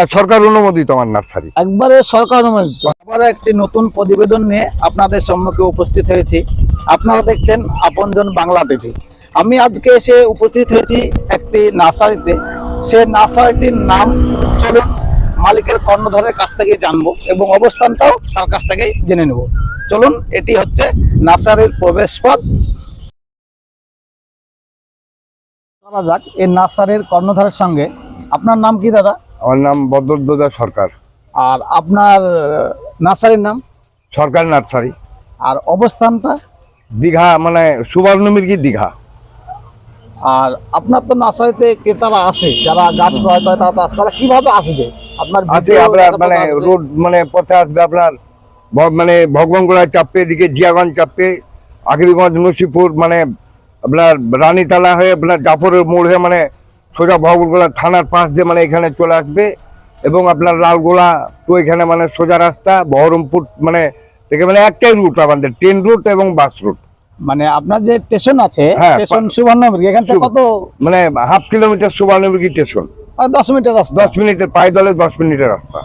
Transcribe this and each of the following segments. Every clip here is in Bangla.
হ্যাঁ সরকার অনুমোদিত আমার নার্সারি। একবারে সরকার অনুমোদিত। আবার একটি নতুন প্রতিবেদন নিয়ে আপনাদের সম্মুখে উপস্থিত হয়েছি। আপনারা দেখছেন আপনজন বাংলা টিভি। আমি আজকে এসে উপস্থিত হয়েছি একটি নার্সারিতে। সে নার্সারিটির নাম চলুন মালিকের কর্ণধরের কাছ থেকে জানব এবং অবস্থানটাও তার কাছ থেকে জেনে নেব। চলুন, এটি হচ্ছে নার্সারির প্রবেশ পথ। যাক, এই নার্সারির কর্ণধারের সঙ্গে। আপনার নাম কি দাদা? আমার নাম বদরদা সরকার। আর আপনার নার্সারির নাম? সরকার নার্সারি। আর অবস্থানটা? দীঘা মানে সুবর্ণমির্গি দীঘা। আর আপনার তো নার্সারিতে ক্রেতারা আসে যারা গাছ ক্রয় করে তারা আসে। তারা কীভাবে আসবে? আপনার video আপনার মানে রোড মানে পথে আসবে আপনার মানে ভগবানগোড়া চাপবে এদিকে জিয়াগঞ্জ চাপবে আখিরিগঞ্জ নসিপুর মানে আপনার রানীতলা হয়ে আপনার জাফরের মোড় হয়ে মানে সোজা ভগবানগোড়া থানার পাশ দিয়ে মানে এখানে চলে আসবে এবং আপনার লালগোলা তো এখানে মানে সোজা রাস্তা বহরমপুর মানে থেকে মানে একটাই রুট আমাদের ট্রেন রুট এবং বাস রুট মানে আপনার যে স্টেশন আছে হ্যাঁ, স্টেশন সুবর্ণমুখী এখান থেকে কত মানে হাফ কিলোমিটার সুবর্ণমুখী স্টেশন মানে দশ মিনিটের রাস্তা। দশ মিনিটের পায়ে দলে দশ মিনিটের রাস্তা।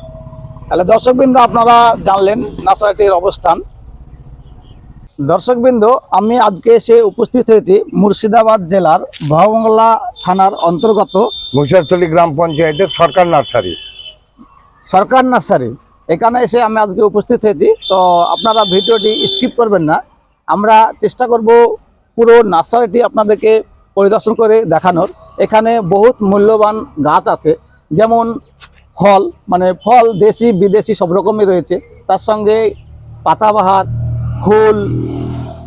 তাহলে দর্শকবৃন্দ আপনারা জানলেন নার্সারিটির অবস্থান। দর্শকবৃন্দ আমি আজকে এসে উপস্থিত হয়েছি মুর্শিদাবাদ জেলার ভবঙ্গলা থানার অন্তর্গত মুসারতলি গ্রাম পঞ্চায়েতের সরকার নার্সারি। সরকার নার্সারি। এখানে এসে আমি আজকে উপস্থিত হয়েছি। তো আপনারা ভিডিওটি স্কিপ করবেন না। আমরা চেষ্টা করব পুরো নার্সারিটি আপনাদেরকে পরিদর্শন করে দেখানোর। এখানে বহুত মূল্যবান গাছ আছে। যেমন ফল মানে ফল দেশি বিদেশি সব রকমই রয়েছে। তার সঙ্গে পাতাবাহার ফুল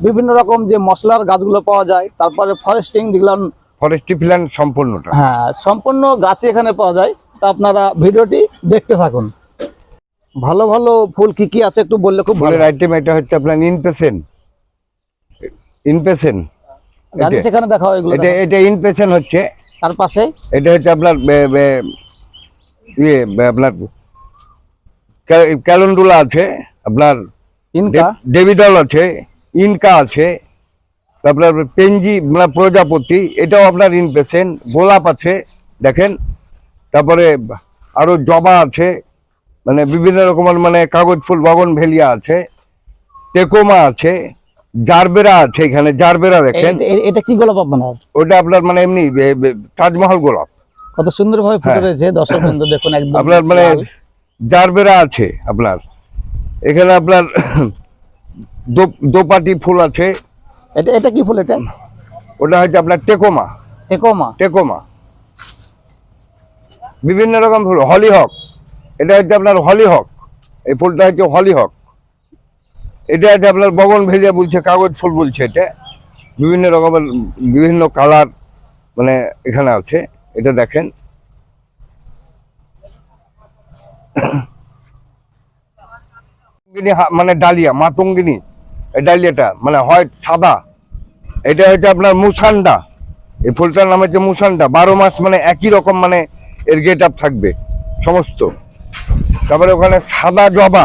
বিভিন্ন রকম যে মশলার গাছগুলো পাওয়া যায় তারপরে ফরেস্টিং যেগুলো ফরেস্ট্রি প্ল্যান সম্পূর্ণটা। হ্যাঁ সম্পূর্ণ গাছ এখানে পাওয়া যায়। তা আপনারা ভিডিওটি দেখতে থাকুন। ভালো ভালো ফুল কি কি আছে একটু বললে খুব ভালো আইটেম এটা হচ্ছে আপনার ইনপেসেন ইনপেসেন গাছ সেখানে দেখা হয় এগুলো এটা এটা ইনপেসেন হচ্ছে। তার পাশে? এটা হচ্ছে আপনার ইয়ে আপনার ক্যা- ক্যালেন্ডুলা আছে। আপনার ইনকা? ডেভিডল আছে ইনকা আছে তারপরে পেঞ্জি মানে প্রজাপতি এটাও আপনার ইনপেসেন গোলাপ আছে দেখেন তারপরে আরও জবা আছে মানে বিভিন্ন রকমের মানে কাগজ ফুল গগন ভেলিয়া আছে টেকোমা আছে জারবেরা আছে এখানে জারবেরা দেখেন। এটা কি গোলাপ আপনার? ওটা আপনার মানে এমনি তাজমহল গোলাপ। কত সুন্দর ভাবে ফুটে হ্যাঁ। রয়েছে দর্শক বন্ধু দেখুন আপনার মানে। জারবেরা আছে আপনার। এখানে আপনার দোপাটি ফুল আছে। এটা এটা কি ফুল এটা? ওটা হচ্ছে আপনার টেকোমা। টেকোমা? টেকোমা। বিভিন্ন রকম ফুল হলিহক। এটা হচ্ছে আপনার হলিহক। এই ফুলটা হচ্ছে হলিহক। এটা হচ্ছে আপনার বগন ভেজা বলছে কাগজ ফুল বলছে এটা। বিভিন্ন রকমের বিভিন্ন কালার মানে এখানে আছে। এটা দেখেন। মাতঙ্গিনী মানে ডালিয়া মাতঙ্গিনী। এই ডালিয়াটা মানে হোয়াইট সাদা। এটা হচ্ছে আপনার মুসান্ডা। এই ফুলটার নাম হচ্ছে মুসান্ডা। বারো মাস মানে একই রকম মানে এর গেট আপ থাকবে সমস্ত। তারপরে ওখানে সাদা জবা।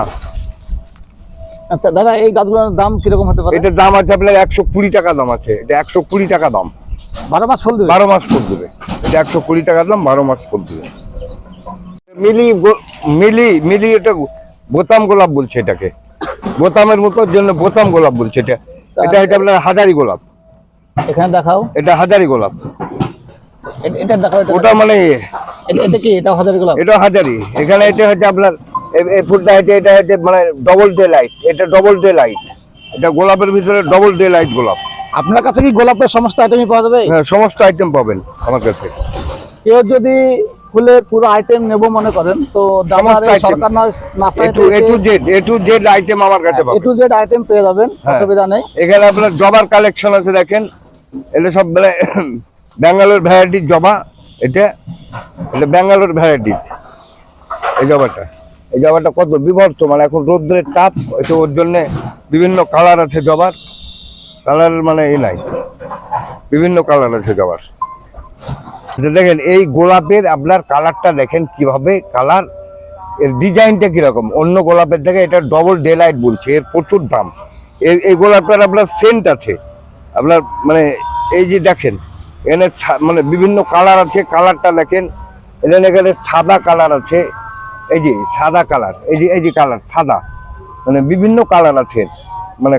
আচ্ছা দাদা এই গাছগুলোর দাম কীরকম হতে পারে? এটার দাম আছে আপনার একশো কুড়ি টাকা দাম আছে। এটা একশো কুড়ি টাকা দাম। বারো মাস ফুল দেবে? বারো মাস ফুল দেবে। এটা একশো কুড়ি টাকা দাম বারো মাস ফুল দেবে। মিলি মিলি মিলি এটা বোতাম গোলাপ বলছে এটাকে। বোতামের মতো জন্য বোতাম গোলাপ বলছে এটা। এটা হচ্ছে আপনার হাজারি গোলাপ। এখানে দেখাও। এটা হাজারি গোলাপ। এটা দেখাও ওটা মানে এটা- এটা কি? এটা হাজার গোলাপ? এটা হাজারি। এখানে এটা হচ্ছে আপনার এই ফুলটা হচ্ছে এটা হচ্ছে মানে ডবল ডে লাইট এটা ডবল ডে লাইট এটা গোলাপের ভিতরে ডবল ডে লাইট গোলাপ। আপনার কাছে কি গোলাপের সমস্ত আইটেমই পাওয়া যাবে? হ্যাঁ সমস্ত আইটেম পাবেন আমার কাছে। কেউ যদি ফুলের পুরো আইটেম নেব মনে করেন। তো দামার সরকার A to A to Z A to Z item আমার কাছে এ পাবেন। টু জেড আইটেম পেয়ে যাবেন হ্যাঁ। অসুবিধা নেই। এখানে আপনার জবার কালেকশন আছে দেখেন। এটা সব মানে ব্যাঙ্গালোর ভ্যারাইটির জবা এটা। এটা ব্যাঙ্গালোর ভ্যারাইটি এই জবাটা। এই জবাটা কত বিভক্ত মানে এখন রৌদ্রের তাপ হয়তো ওর জন্যে বিভিন্ন কালার আছে জবার। কালার মানে এই নাই। বিভিন্ন কালার আছে জবার। দেখেন এই গোলাপের আপনার কালারটা দেখেন কীভাবে কালারের ডিজাইনটা কীরকম? অন্য গোলাপের থেকে এটা ডবল ডে লাইট বলছে এর প্রচুর দাম। এর এই গোলাপটার আপনার সেন্ট আছে। আপনার মানে এই যে দেখেন এখানে মানে বিভিন্ন কালার আছে কালারটা দেখেন এখানে এখানে সাদা কালার আছে এই যে সাদা কালার এই যে এই যে কালার সাদা মানে বিভিন্ন কালার আছে। মানে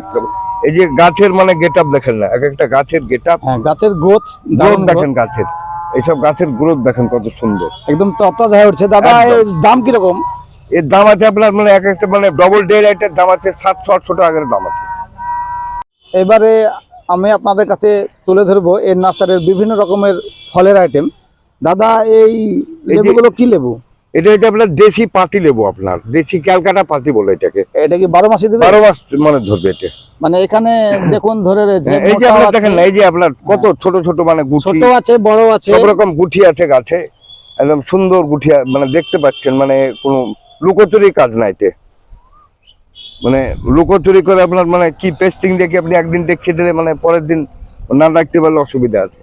এই যে গাছের মানে গেট আপ দেখেন না এক একটা গাছের গেট আপ হ্যাঁ গাছের গ্রোথ দেখেন গাছের। এইসব গাছের গ্রোথ দেখেন কত সুন্দর। একদম তত্তাজা হয়ে উঠছে। দাদা এর দাম কীরকম? এর দাম আছে আপনার মানে এক একটা মানে ডবল ডে লাইটের দাম আছে সাতশো আটশো টাকার দাম আছে। এবারে আমি আপনাদের কাছে তুলে ধরবো এর নার্সারির বিভিন্ন রকমের ফলের আইটেম দাদা এই এই লেবুগুলো কি লেবু? এটা এটা আপনার দেশি পাতি লেবু আপনার দেশি ক্যালকাটা পাতি বলে এটাকে। এটা কি বারো মাসে বারো মাস মানে ধরবে এটা। মানে এখানে দেখুন ধরে রয়েছে এই যে আপনার দেখেন এই যে আপনার কত ছোট ছোট মানে ছোট আছে বড় আছে। সব রকম গুটি আছে গাছে। একদম সুন্দর গুটি মানে দেখতে পাচ্ছেন মানে কোনো লুকোচুরি কাজ না এতে। মানে লুকোচুরি করে আপনার মানে কি পেস্টিং দেখে আপনি একদিন দেখিয়ে দিলে মানে পরের দিন না রাখতে পারলে অসুবিধা আছে।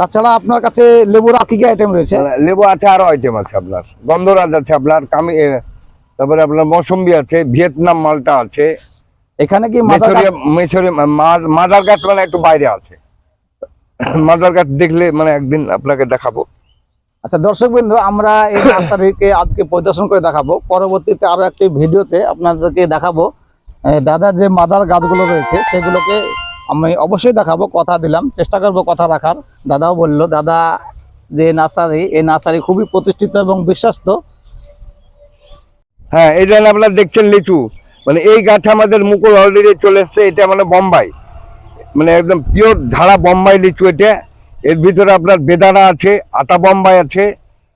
তাছাড়া আপনার কাছে লেবুর আর কি কি আইটেম রয়েছে? লেবু আছে আরও আইটেম আছে আপনার। গন্ধরাজ আছে আপনার কামি তারপরে আপনার মৌসম্বি আছে ভিয়েতনাম মালটা আছে। এখানে কি মাদার গাছ মানে একটু বাইরে আছে। মাদার গাছ দেখলে মানে একদিন আপনাকে দেখাবো। আচ্ছা দর্শক বিন্দু আমরা এই নার্সারিকে আজকে পরিদর্শন করে দেখাবো। পরবর্তীতে আরও একটি ভিডিওতে আপনাদেরকে দেখাবো। এ, দাদার যে মাদার গাছগুলো রয়েছে সেগুলোকে আমি অবশ্যই দেখাবো, কথা দিলাম, চেষ্টা করব কথা রাখার। দাদাও বলল, দাদা, যে নার্সারি, এই নার্সারি খুবই প্রতিষ্ঠিত এবং বিশ্বস্ত। হ্যাঁ এই জন্য আপনার দেখছেন লিচু। মানে এই গাছ আমাদের মুকুল অলরেডি চলে এসছে, এটা মানে বোম্বাই। মানে একদম পিওর ধারা বোম্বাই লিচু এটা। এর ভিতরে আপনার বেদানা আছে, আতা বোম্বাই আছে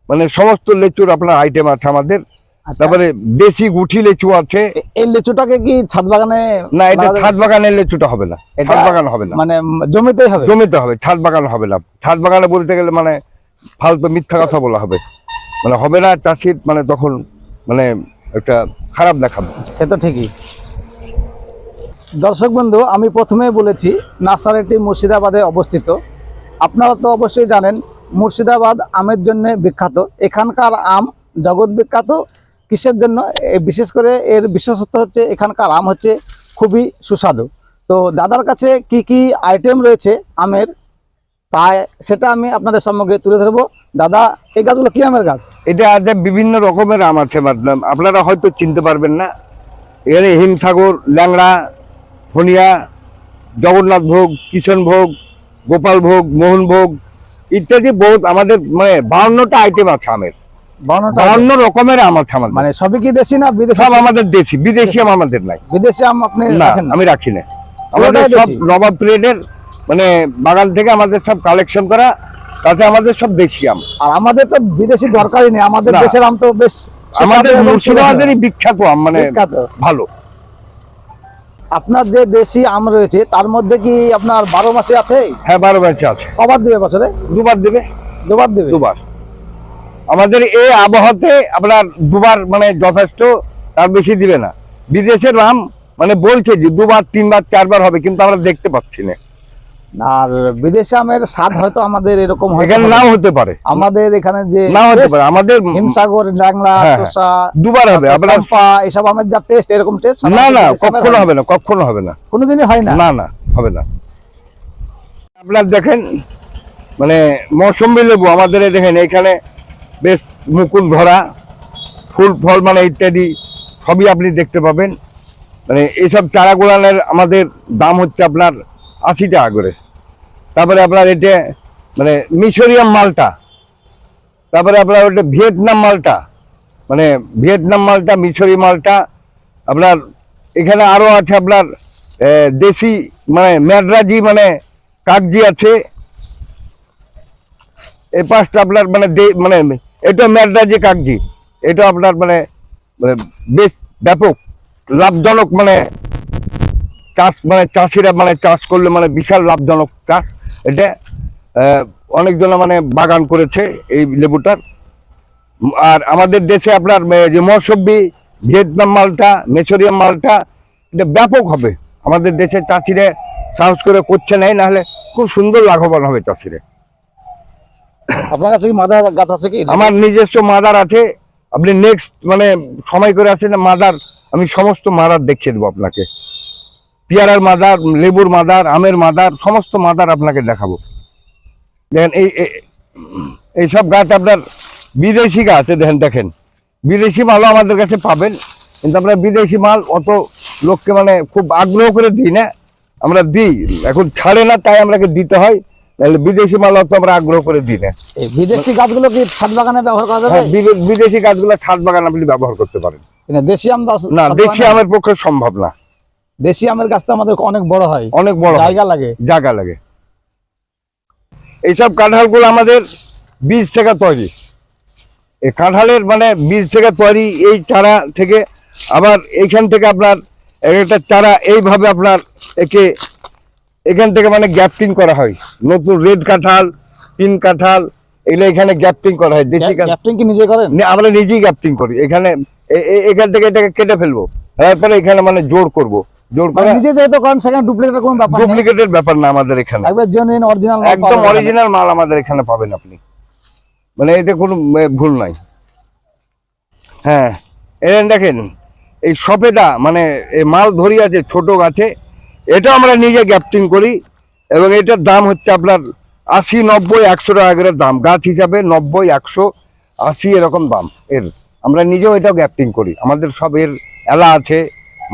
মানে সমস্ত লিচুর আপনার আইটেম আছে আমাদের। তারপরে দেশি গুঠি লেচু আছে। এই লিচুটাকে কি ছাদ বাগানে না এটা ছাদ বাগানের লিচুটা হবে না। ছাদ বাগান হবে না। মানে জমিতেই হবে? জমিতে হবে ছাদ বাগান হবে না। ছাদ বাগানে বলতে গেলে মানে ফালতু মিথ্যা কথা বলা হবে। মানে হবে না চাষির মানে তখন মানে একটা খারাপ দেখাবে। সে তো ঠিকই। দর্শক বন্ধু আমি প্রথমেই বলেছি নার্সারিটি মুর্শিদাবাদে অবস্থিত। আপনারা তো অবশ্যই জানেন মুর্শিদাবাদ আমের জন্য বিখ্যাত। এখানকার আম জগৎ বিখ্যাত। কিসের জন্য বিশেষ করে এর বিশেষত্ব হচ্ছে এখানকার আম হচ্ছে খুবই সুস্বাদু। তো দাদার কাছে কি কি আইটেম রয়েছে আমের, তাই সেটা আমি আপনাদের সম্মুখে তুলে ধরবো। দাদা, এই গাছগুলো কি আমের গাছ? এটা আছে বিভিন্ন রকমের আম আছে ম্যাডাম আপনারা হয়তো চিনতে পারবেন না। এখানে হিমসাগর, ল্যাংড়া ফনিয়া জগন্নাথ ভোগ, কিষণ ভোগ, গোপাল ভোগ, মোহন ইত্যাদি বহুত আমাদের মানে বাউন্নটা আইটেম আছে আমের। বাউন্ন রকমের আম আছে আমাদের মানে সবই কি দেশি না বিদেশি? সব আমাদের দেশি বিদেশি আম আমাদের নাই। বিদেশি আম আপনি না আমি রাখি না। আমাদের পুরোটাই সব নবাব প্লেটের মানে বাগান থেকে আমাদের সব কালেকশন করা তাতে আমাদের সব দেশি আম। আর আমাদের তো বিদেশি দরকারই নেই আমাদের দেশের আম তো বেশ আমাদের মুর্শিদাবাদেরই বিখ্যাত আম মানে ভালো। আপনার যে দেশি আম রয়েছে তার মধ্যে কি আপনার বারো মাসে আছে? হ্যাঁ বারো ব্যাচে আছে। কবার দেবে বছরে? দুবার দেবে। দুবার দেবে? দুবার। আমাদের এই আবহাওয়াতে আপনার দুবার মানে যথেষ্ট তার বেশি দিবে না। বিদেশের আম মানে বলছে যে দুবার তিনবার চারবার হবে কিন্তু আমরা দেখতে পাচ্ছি না। আর বিদেশি আমের স্বাদ হয়তো আমাদের এরকম এখানে নাও হতে পারে। আমাদের এখানে যে নাও হতে পারে। আমাদের হিমসাগর ল্যাংলা হ্যাঁ, হ্যাঁ। চোষা দুবার হবে। আপনার এসব আমের যা টেস্ট এরকম টেস্ট না না কখনো হবে না। কখনো হবে না। কোনোদিনই হয় না। না না হবে না। আপনার দেখেন মানে মৌসম্বি লেবু আমাদের দেখেন এখানে বেশ মুকুল ধরা, ফুল, ফল মানে ইত্যাদি সবই আপনি দেখতে পাবেন। মানে এইসব চারা গোড়ানের আমাদের দাম হচ্ছে আপনার আশি টাকা করে। তারপরে আপনার এটা মানে মিশরিয়াম মালটা, তারপরে আপনার ওটা ভিয়েতনাম মালটা মানে ভিয়েতনাম মালটা মিশরি মালটা, আপনার এখানে আরও আছে আপনার দেশি মানে ম্যাড্রাজি মানে কাগজি আছে। এই পাঁচটা আপনার মানে মানে এটা ম্যাডরাজি কাগজি এটা আপনার মানে মানে বেশ ব্যাপক, লাভজনক মানে চাষ মানে চাষিরা মানে চাষ করলে মানে বিশাল লাভজনক চাষ। এটা অনেকজনে মানে বাগান করেছে এই লেবুটার। আর আমাদের দেশে আপনার যে মৌসব্বি ভিয়েতনাম মালটা মেসোরিয়াম মালটা, এটা ব্যাপক হবে। আমাদের দেশে চাষিরা সাহস করে করছে নাই, নাহলে খুব সুন্দর, লাভবান হবে চাষিরা। আপনার কাছে কি মাদা গাছ আছে কি? আমার নিজস্ব মাদার আছে। আপনি নেক্সট মানে সময় করে আসেন, মাদার, আমি সমস্ত মাদার দেখিয়ে দেবো আপনাকে। পেয়ারার মাদার, লেবুর মাদার, আমের মাদার, সমস্ত মাদার আপনাকে দেখাবো। দেখেন এই, এই- এইসব গাছ আপনার বিদেশি গাছ দেখেন দেখেন। বিদেশি মালও আমাদের কাছে পাবেন, কিন্তু আমরা বিদেশি মাল অত লোককে মানে খুব আগ্রহ করে দিই না। আমরা দিই, এখন ছাড়ে না, তাই আমরাকে দিতে হয়। নাহলে বিদেশি মাল অত আমরা আগ্রহ করে দিই না। বিদেশি গাছগুলো কি ছাদ বাগানে ব্যবহার করা যাবে? হ্যাঁ, বিদে- বিদেশি গাছগুলো ছাদ বাগান আপনি ব্যবহার করতে পারেন। দেশি আম না দেশি আমের পক্ষে সম্ভব না। দেশি আমের গাছটা আমাদের অনেক বড় হয়। অনেক বড় জায়গা লাগে। জায়গা লাগে। এইসব কাঁঠালগুলো আমাদের বীজ থেকে তৈরি। এই কাঁঠালের মানে বীজ থেকে তৈরি এই চারা থেকে। আবার এইখান থেকে আপনার একটা চারা এইভাবে আপনার একে এখান থেকে মানে গ্যাপটিং করা হয়। নতুন রেড কাঁঠাল তিন কাঁঠাল এগুলো এখানে গ্যাপটিং করা হয় দেশি কাঁঠাল। কি নিজে করেন? আমরা নিজেই গ্যাপটিং করি। এখানে এখান থেকে এটাকে কেটে ফেলব। তারপরে এখানে মানে জোর করব। জোর মানে করে নিজে যেহেতু করেন সেখানে ডুপ্লিকেটের কোনো ব্যাপার ডুপ্লিকেটের ব্যাপার না আমাদের এখানে। একবার জেনুইন অরিজিনাল একদম অরিজিনাল মাল আমাদের এখানে পাবেন আপনি। মানে এতে কোনো ভুল নাই। হ্যাঁ দেখেন এই সফেদা মানে এই মাল ধরি আছে ছোট গাছে এটা আমরা নিজে গ্যাপটিং করি এবং এটার দাম হচ্ছে আপনার আশি, নব্বই, একশো টাকা করে দাম। গাছ হিসাবে নব্বই, একশো, আশি এরকম দাম এর। আমরা নিজেও এটাও গ্যাপটিং করি। আমাদের সব এর এলা আছে,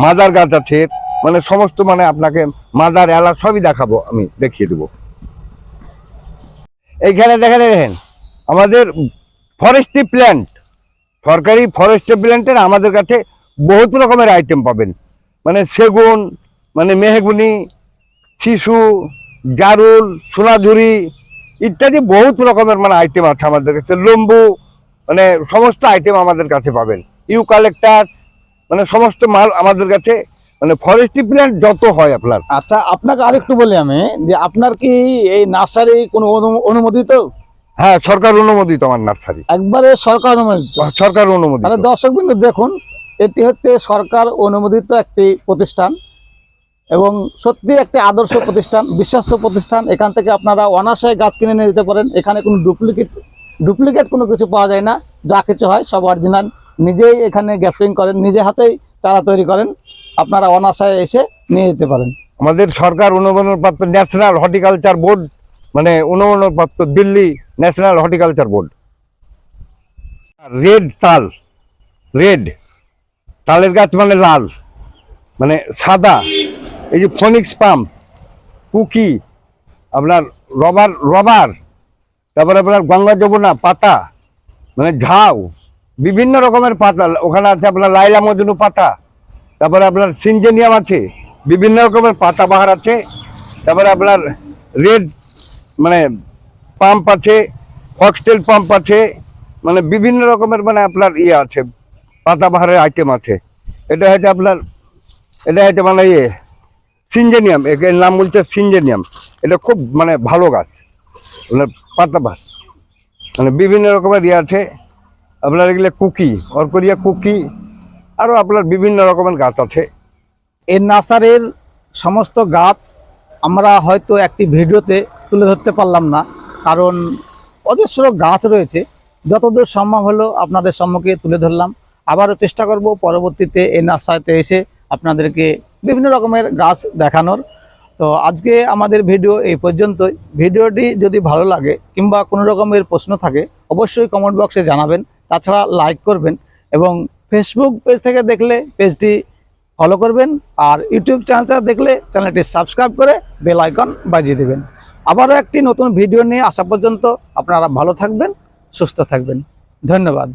মাদার গাছ আছে মানে সমস্ত মানে আপনাকে মাদার, এলা সবই দেখাবো, আমি দেখিয়ে দেবো। এইখানে দেখেন দেখেন, আমাদের ফরেস্ট্রি প্ল্যান্ট সরকারি ফরেস্ট্রি প্ল্যান্টের আমাদের কাছে বহুত রকমের আইটেম পাবেন। মানে সেগুন মানে মেহগুনি শিশু জারুল সোনাঝুরি ইত্যাদি বহুত রকমের মানে আইটেম আছে আমাদের কাছে। লম্বু মানে সমস্ত আইটেম আমাদের কাছে পাবেন। ইউ ইউকালেক্টাস মানে সমস্ত মাল আমাদের কাছে মানে ফরেস্ট্রি প্ল্যান্ট যত হয় আপনার। আচ্ছা আপনাকে আরেকটু বলি আমি যে আপনার কি এই নার্সারি কোনো অনু- অনুমোদিত? হ্যাঁ সরকার অনুমোদিত আমার নার্সারি। একবারে সরকার অনুমোদিত? সরকার অনুমোদিত। তাহলে দর্শক বিন্দু দেখুন এটি হচ্ছে সরকার অনুমোদিত একটি প্রতিষ্ঠান। এবং সত্যি একটি আদর্শ প্রতিষ্ঠান, বিশ্বস্ত প্রতিষ্ঠান। এখান থেকে আপনারা অনাশয় গাছ কিনে নিয়ে যেতে পারেন। এখানে কোনো ডুপ্লিকেট ডুপ্লিকেট কোনো কিছু পাওয়া যায় না। যা কিছু হয় সব অরিজিনাল নিজেই এখানে গ্যাফটিং করেন, নিজে হাতেই চারা তৈরি করেন। আপনারা অনাশয়ে এসে নিয়ে যেতে পারেন। আমাদের সরকার অনুমোদনপ্রাপ্ত ন্যাশনাল হর্টিকালচার বোর্ড মানে অনুমোদনপ্রাপ্ত Delhi national horticulture board. Red তাল, রেড। তালের গাছ মানে লাল মানে সাদা। এই যে ফনিক্স পাম্প কুকি আপনার রবার রবার তারপরে আপনার গঙ্গা যমুনা, পাতা মানে ঝাউ, বিভিন্ন রকমের পাতা, ওখানে আছে আপনার লাইলা মজনু পাতা, তারপরে আপনার সিনজেনিয়াম আছে, বিভিন্ন রকমের পাতাবাহার আছে, তারপরে আপনার রেড মানে পাম্প আছে ফক্সটেল পাম্প আছে মানে বিভিন্ন রকমের মানে আপনার ইয়ে আছে পাতাবাহারের আইটেম আছে। এটা হচ্ছে আপনার, এটা হচ্ছে মানে ইয়ে সিনজেনিয়াম এর নাম বলছে সিনজেনিয়াম। এটা খুব মানে ভালো গাছ। মানে পাতাবাহার মানে বিভিন্ন রকমের ইয়ে আছে। আপনার এগুলো কুকি, অরকরিয়া কুকি আরও আপনার বিভিন্ন রকমের গাছ আছে। এই নার্সারির সমস্ত গাছ আমরা হয়তো একটি ভিডিওতে তুলে ধরতে পারলাম না। কারণ অজস্র গাছ রয়েছে। যতদূর সম্ভব হলো আপনাদের সম্মুখে তুলে ধরলাম। আবারও চেষ্টা করব পরবর্তীতে এই নার্সারিতে এসে আপনাদেরকে বিভিন্ন রকমের গাছ দেখানোর। তো আজকে আমাদের ভিডিও এই পর্যন্তই। ভিডিওটি যদি ভালো লাগে কিংবা কোনো রকমের প্রশ্ন থাকে, অবশ্যই কমেন্ট বক্সে জানাবেন। তাছাড়া লাইক করবেন এবং ফেসবুক পেজ থেকে দেখলে পেজটি ফলো করবেন আর ইউটিউব চ্যানেলটা দেখলে চ্যানেলটি সাবস্ক্রাইব করে বেল আইকন বাজিয়ে দেবেন। আবারও একটি নতুন ভিডিও নিয়ে আসা পর্যন্ত আপনারা ভালো থাকবেন, সুস্থ থাকবেন। ধন্যবাদ।